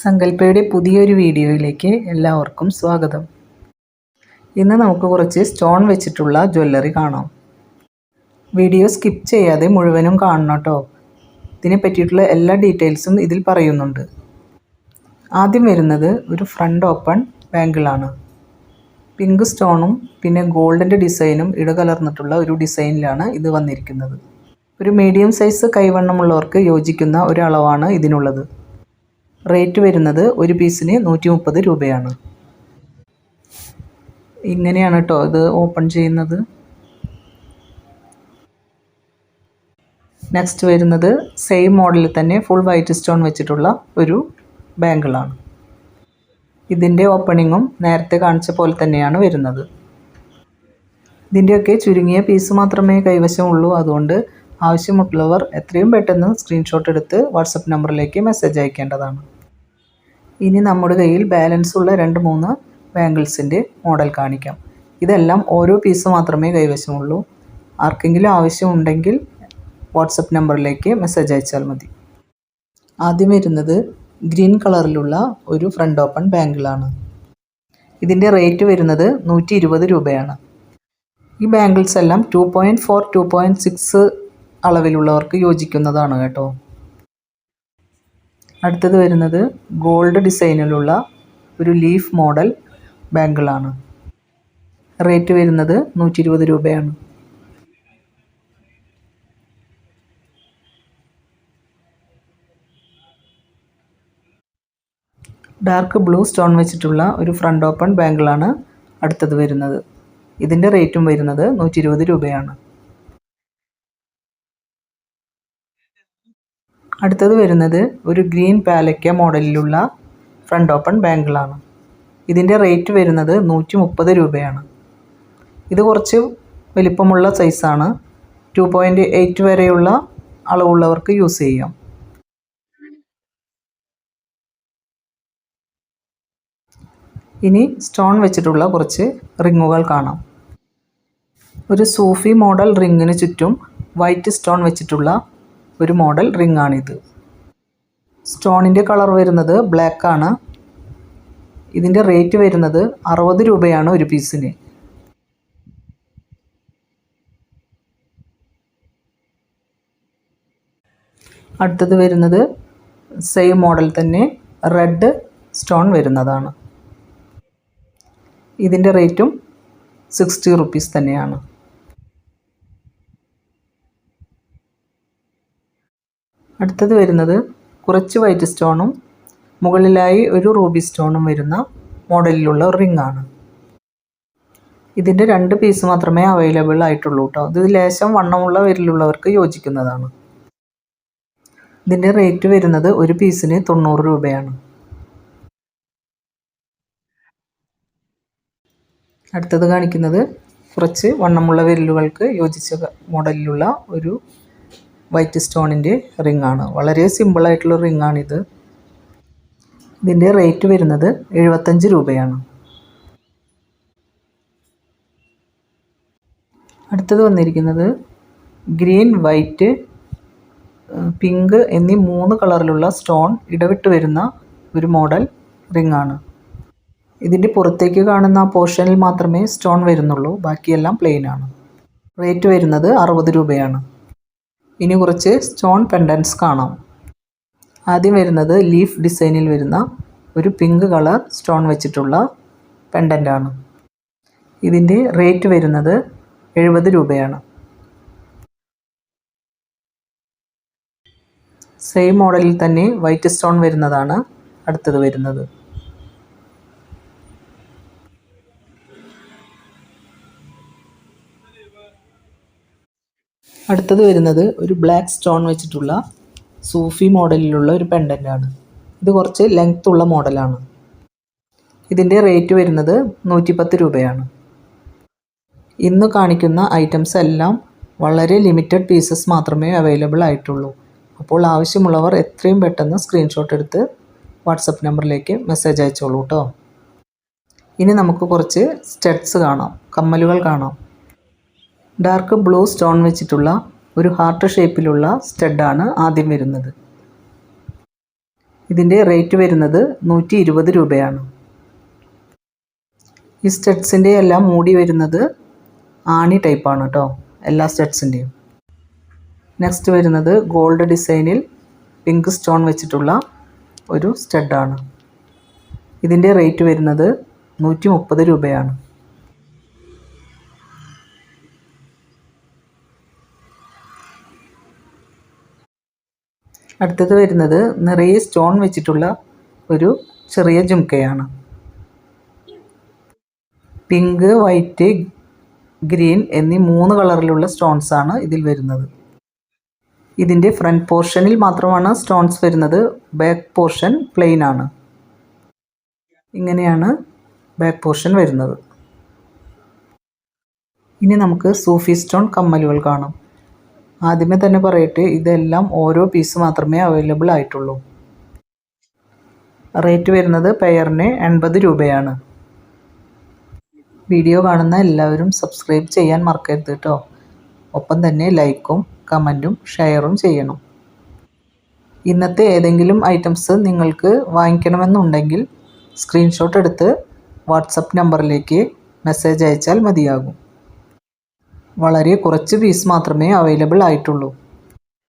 സങ്കല്പയുടെ പുതിയൊരു വീഡിയോയിലേക്ക് എല്ലാവർക്കും സ്വാഗതം. ഇന്ന് നമുക്ക് കുറച്ച് സ്റ്റോൺ വെച്ചിട്ടുള്ള ജ്വല്ലറി കാണാം. വീഡിയോ സ്കിപ്പ് ചെയ്യാതെ മുഴുവനും കാണണം കേട്ടോ. ഇതിനെ പറ്റിയിട്ടുള്ള എല്ലാ ഡീറ്റെയിൽസും ഇതിൽ പറയുന്നുണ്ട്. ആദ്യം വരുന്നത് ഒരു ഫ്രണ്ട് ഓപ്പൺ ബാങ്കിളാണ്. പിങ്ക് സ്റ്റോണും പിന്നെ ഗോൾഡിന്റെ ഡിസൈനും ഇടകലർന്നിട്ടുള്ള ഒരു ഡിസൈനിലാണ് ഇത് വന്നിരിക്കുന്നത്. ഒരു മീഡിയം സൈസ് കൈവണ്ണമുള്ളവർക്ക് യോജിക്കുന്ന ഒരു അളവാണ് ഇതിനുള്ളത്. റേറ്റ് വരുന്നത് ഒരു പീസിന് നൂറ്റി മുപ്പത് രൂപയാണ്. ഇങ്ങനെയാണ് കേട്ടോ ഇത് ഓപ്പൺ ചെയ്യുന്നത്. നെക്സ്റ്റ് വരുന്നത് സെയിം മോഡലിൽ തന്നെ ഫുൾ വൈറ്റ് സ്റ്റോൺ വെച്ചിട്ടുള്ള ഒരു ബാങ്കിളാണ് ഇതിന്റെ ഓപ്പണിങ്ങും നേരത്തെ കാണിച്ച പോലെ തന്നെയാണ് വരുന്നത്. ഇതിന്റെയൊക്കെ ചുരുങ്ങിയ പീസ് മാത്രമേ കൈവശമുള്ളൂ. അതുകൊണ്ട് ആവശ്യമുള്ളവർ എത്രയും പെട്ടെന്ന് സ്ക്രീൻഷോട്ട് എടുത്ത് വാട്സപ്പ് നമ്പറിലേക്ക് മെസ്സേജ് അയക്കേണ്ടതാണ്. ഇനി നമ്മുടെ കയ്യിൽ ബാലൻസ് ഉള്ള രണ്ട് മൂന്ന് ബാംഗിൾസിന്റെ മോഡൽ കാണിക്കാം. ഇതെല്ലാം ഓരോ പീസ് മാത്രമേ കൈവശമുള്ളൂ. ആർക്കെങ്കിലും ആവശ്യമുണ്ടെങ്കിൽ വാട്സപ്പ് നമ്പറിലേക്ക് മെസ്സേജ് അയച്ചാൽ മതി. ആദ്യം വരുന്നത് ഗ്രീൻ കളറിലുള്ള ഒരു ഫ്രണ്ട് ഓപ്പൺ ബാങ്കിളാണ് ഇതിന്റെ റേറ്റ് വരുന്നത് നൂറ്റി ഇരുപത് രൂപയാണ്. ഈ ബാംഗിൾസ് എല്ലാം two point four two point six അളവിലുള്ളവർക്ക് യോജിക്കുന്നതാണ് കേട്ടോ. അടുത്തത് വരുന്നത് ഗോൾഡ് ഡിസൈനിലുള്ള ഒരു ലീഫ് മോഡൽ ബാങ്കിളാണ്. റേറ്റ് വരുന്നത് നൂറ്റി ഇരുപത് രൂപയാണ്. ഡാർക്ക് ബ്ലൂ സ്റ്റോൺ വെച്ചിട്ടുള്ള ഒരു ഫ്രണ്ട് ഓപ്പൺ ബാങ്കിളാണ് അടുത്തത് വരുന്നത്. ഇതിന്റെ റേറ്റും വരുന്നത് നൂറ്റി രൂപയാണ്. അടുത്തത് വരുന്നത് ഒരു ഗ്രീൻ പാലക്ക മോഡലിലുള്ള ഫ്രണ്ട് ഓപ്പൺ ബാങ്കിളാണ്. ഇതിന്റെ റേറ്റ് വരുന്നത് നൂറ്റി മുപ്പത് രൂപയാണ്. ഇത് കുറച്ച് വലിപ്പമുള്ള സൈസാണ്. ടു പോയിന്റ് എയ്റ്റ് വരെയുള്ള അളവുള്ളവർക്ക് യൂസ് ചെയ്യാം. ഇനി സ്റ്റോൺ വെച്ചിട്ടുള്ള കുറച്ച് റിങ്ങുകൾ കാണാം. ഒരു സൂഫി മോഡൽ റിങ്ങിന് ചുറ്റും വൈറ്റ് സ്റ്റോൺ വെച്ചിട്ടുള്ള ഒരു മോഡൽ റിംഗ് ആണിത് സ്റ്റോണിന്റെ കളർ വരുന്നത് ബ്ലാക്ക് ആണ്. ഇതിന്റെ റേറ്റ് വരുന്നത് അറുപത് രൂപയാണ് ഒരു പീസിന്. അടുത്തത് വരുന്നത് സെയിം മോഡൽ തന്നെ റെഡ് സ്റ്റോൺ വരുന്നതാണ്. ഇതിന്റെ റേറ്റും സിക്സ്റ്റി റുപ്പീസ് തന്നെയാണ്. അടുത്തത് വരുന്നത് കുറച്ച് വൈറ്റ് സ്റ്റോണും മുകളിലായി ഒരു റൂബി സ്റ്റോണും വരുന്ന മോഡലിലുള്ള റിംഗ് ആണ്. ഇതിന്റെ രണ്ട് പീസ് മാത്രമേ അവൈലബിൾ ആയിട്ടുള്ളൂ കേട്ടോ ഇത് ലേശം വണ്ണമുള്ള വിരലുള്ളവർക്ക് യോജിക്കുന്നതാണ്. ഇതിന്റെ റേറ്റ് വരുന്നത് ഒരു പീസിന് തൊണ്ണൂറ് രൂപയാണ്. അടുത്തത് കാണിക്കുന്നത് കുറച്ച് വണ്ണമുള്ള വിരലുകൾക്ക് യോജിച്ച മോഡലിലുള്ള ഒരു വൈറ്റ് സ്റ്റോണിന്റെ റിംഗ് ആണ് വളരെ സിമ്പിളായിട്ടുള്ള റിംഗ് ആണിത് ഇതിന്റെ റേറ്റ് വരുന്നത് എഴുപത്തഞ്ച് രൂപയാണ്. അടുത്തത് വന്നിരിക്കുന്നത് ഗ്രീൻ വൈറ്റ് പിങ്ക് എന്നീ മൂന്ന് കളറിലുള്ള സ്റ്റോൺ ഇടവിട്ട് വരുന്ന ഒരു മോഡൽ റിംഗ് ആണ് ഇതിന്റെ പുറത്തേക്ക് കാണുന്ന പോർഷനിൽ മാത്രമേ സ്റ്റോൺ വരുന്നുള്ളൂ. ബാക്കിയെല്ലാം പ്ലെയിനാണ്. റേറ്റ് വരുന്നത് അറുപത് രൂപയാണ്. ഇനി കുറച്ച് സ്റ്റോൺ പെൻഡൻസ് കാണാം. ആദ്യം വരുന്നത് ലീഫ് ഡിസൈനിൽ വരുന്ന ഒരു പിങ്ക് കളർ സ്റ്റോൺ വെച്ചിട്ടുള്ള പെൻഡന്റാണ് ഇതിന്റെ റേറ്റ് വരുന്നത് എഴുപത് രൂപയാണ്. സെയിം മോഡലിൽ തന്നെ വൈറ്റ് സ്റ്റോൺ വരുന്നതാണ് അടുത്തത് വരുന്നത്. അടുത്തത് വരുന്നത് ഒരു ബ്ലാക്ക് സ്റ്റോൺ വെച്ചിട്ടുള്ള സൂഫി മോഡലിലുള്ള ഒരു പെൻഡന്റാണ് ഇത് കുറച്ച് ലെങ്ത് ഉള്ള മോഡലാണ് ഇതിന്റെ റേറ്റ് വരുന്നത് നൂറ്റിപ്പത്ത് രൂപയാണ്. ഇന്ന് കാണിക്കുന്ന ഐറ്റംസ് എല്ലാം വളരെ ലിമിറ്റഡ് പീസസ് മാത്രമേ അവൈലബിൾ ആയിട്ടുള്ളൂ. അപ്പോൾ ആവശ്യമുള്ളവർ എത്രയും പെട്ടെന്ന് സ്ക്രീൻഷോട്ട് എടുത്ത് വാട്സപ്പ് നമ്പറിലേക്ക് മെസ്സേജ് അയച്ചോളൂ കേട്ടോ ഇനി നമുക്ക് കുറച്ച് സ്റ്റഡ്സ് കാണാം. കമ്മലുകൾ കാണാം. ഡാർക്ക് ബ്ലൂ സ്റ്റോൺ വെച്ചിട്ടുള്ള ഒരു ഹാർട്ട് ഷേപ്പിലുള്ള സ്റ്റഡാണ് ആദ്യം വരുന്നത്. ഇതിന്റെ റേറ്റ് വരുന്നത് നൂറ്റി ഇരുപത് രൂപയാണ്. ഈ സ്റ്റഡ്സിന്റെ എല്ലാം മൂടി വരുന്നത് ആണി ടൈപ്പാണ് കേട്ടോ എല്ലാ സ്റ്റഡ്സിന്റെയും. നെക്സ്റ്റ് വരുന്നത് ഗോൾഡ് ഡിസൈനിൽ പിങ്ക് സ്റ്റോൺ വെച്ചിട്ടുള്ള ഒരു സ്റ്റഡാണ്. ഇതിന്റെ റേറ്റ് വരുന്നത് നൂറ്റി മുപ്പത് രൂപയാണ്. അടുത്തത് വരുന്നത് നിറയെ സ്റ്റോൺ വെച്ചിട്ടുള്ള ഒരു ചെറിയ ജുംക്കയാണ് പിങ്ക് വൈറ്റ് ഗ്രീൻ എന്നീ മൂന്ന് കളറിലുള്ള സ്റ്റോൺസ് ആണ് ഇതിൽ വരുന്നത്. ഇതിന്റെ ഫ്രണ്ട് പോർഷനിൽ മാത്രമാണ് സ്റ്റോൺസ് വരുന്നത്. ബാക്ക് പോർഷൻ പ്ലെയിൻ ആണ്. ഇങ്ങനെയാണ് ബാക്ക് പോർഷൻ വരുന്നത്. ഇനി നമുക്ക് സൂഫി സ്റ്റോൺ കമ്മലുകൾ കാണാം. ആദ്യമേ തന്നെ പറയട്ടെ ഇതെല്ലാം ഓരോ പീസ് മാത്രമേ അവൈലബിൾ ആയിട്ടുള്ളൂ. റേറ്റ് വരുന്നത് പെയറിന് എൺപത് രൂപയാണ്. വീഡിയോ കാണുന്ന എല്ലാവരും സബ്സ്ക്രൈബ് ചെയ്യാൻ മറക്കരുത് കേട്ടോ ഒപ്പം തന്നെ ലൈക്കും കമന്റും ഷെയറും ചെയ്യണം. ഇന്നത്തെ ഏതെങ്കിലും ഐറ്റംസ് നിങ്ങൾക്ക് വാങ്ങിക്കണമെന്നുണ്ടെങ്കിൽ സ്ക്രീൻഷോട്ട് എടുത്ത് വാട്സപ്പ് നമ്പറിലേക്ക് മെസ്സേജ് അയച്ചാൽ മതിയാകും. വളരെ കുറച്ച് പീസ് മാത്രമേ അവൈലബിൾ ആയിട്ടുള്ളൂ.